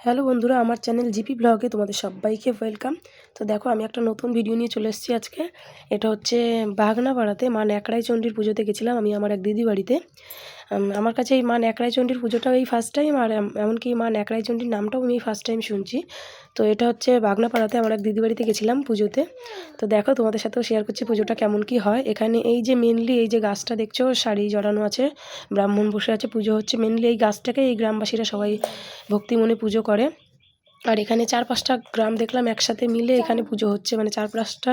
Hello বন্ধুরা, আমার channel GP ব্লগে তোমাদের সবাইকে ওয়েলকাম। তো দেখো, আমি একটা নতুন ভিডিও নিয়ে চলে এসেছি আজকে। এটা হচ্ছে বাগনাপাড়াতে মা ন্যাকড়াই চণ্ডীর পুজোতে গেছিলাম আমি আমার এক দিদি বাড়িতে। আমার কাছে এই মা ন্যাকড়াই চণ্ডীর পুজোটাও এই ফার্স্ট টাইম আর এমনকি মা ন্যাকড়াই চণ্ডীর নামটাও আমি ফার্স্ট টাইম শুনছি। তো এটা হচ্ছে বাগনাপাড়াতে আমার এক দিদিবাড়িতে গেছিলাম পুজোতে। তো দেখো তোমাদের সাথেও শেয়ার করছি পুজোটা কেমন কি হয়। এখানে এই যে মেনলি এই যে গাছটা দেখছ, শাড়ি জড়ানো আছে, ব্রাহ্মণ বসে আছে, পুজো হচ্ছে মেনলি এই গাছটাকে এই গ্রামবাসীরা সবাই ভক্তি মনে পুজো করে। আর এখানে চার পাঁচটা গ্রাম দেখলাম একসাথে মিলে এখানে পুজো হচ্ছে মানে চার পাঁচটা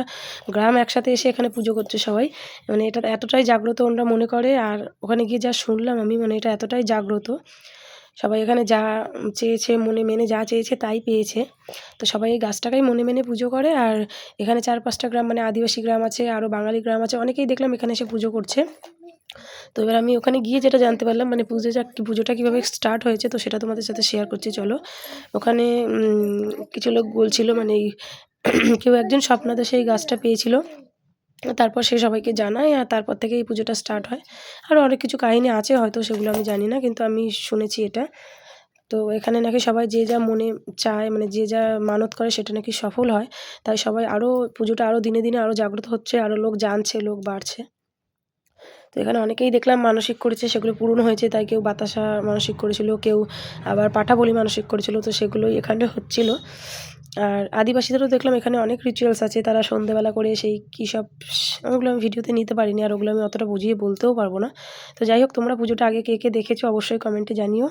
গ্রাম একসাথে এসে এখানে পুজো করছে সবাই। মানে এটা এতটাই জাগ্রত ওনারা মনে করে, আর ওখানে গিয়ে যা শুনলাম আমি মানে এটা এতটাই জাগ্রত। সবাই এখানে যা চেয়েছে, মনে মেনে যা চেয়েছে তাই পেয়েছে। তো সবাই এই গাছটাকেই মনে মেনে পুজো করে, আর এখানে চার পাঁচটা গ্রাম মানে আদিবাসী গ্রাম আছে আরও বাঙালি গ্রাম আছে, অনেকেই দেখলাম এখানে এসে পুজো করছে। তো এবার আমি ওখানে গিয়ে যেটা জানতে পারলাম মানে পুজো পুজোটা পুজোটা কীভাবে স্টার্ট হয়েছে, তো সেটা তোমাদের সাথে শেয়ার করছি, চলো। ওখানে কিছু লোক বলছিল মানে কেউ একজন স্বপ্নাদেশে সেই গাছটা পেয়েছিল। তারপর সে সবাইকে জানায়, আর তারপর থেকে এই পুজোটা স্টার্ট হয়। আরও অনেক কিছু কাহিনী আছে, হয়তো সেগুলো আমি জানি না, কিন্তু আমি শুনেছি এটা। তো এখানে নাকি সবাই যে যা মনে চায় মানে যে যা মানত করে, সেটা নাকি সফল হয়। তাই সবাই আরও পুজোটা আরও দিনে দিনে আরও জাগ্রত হচ্ছে আরও লোক জানছে, লোক বাড়ছে। তো এখানে অনেকেই দেখলাম মানসিক করেছে, সেগুলো পূরণ হয়েছে, তাই কেউ বাতাসা মানসিক করেছিল, কেউ আবার পাঠা বলি মানসিক করেছিল, তো সেগুলোই এখানে হচ্ছিল। আর আদিবাসীদেরও দেখলাম এখানে অনেক রিচুয়ালস আছে, তারা সন্ধেবেলা করে সেই কী সব, ওগুলো আমি ভিডিওতে নিতে পারিনি, আর ওগুলো আমি অতটা বুঝিয়ে বলতেও পারব না। তো যাই হোক, তোমরা পুজোটা আগে কে কে দেখেছ অবশ্যই কমেন্টে জানিও।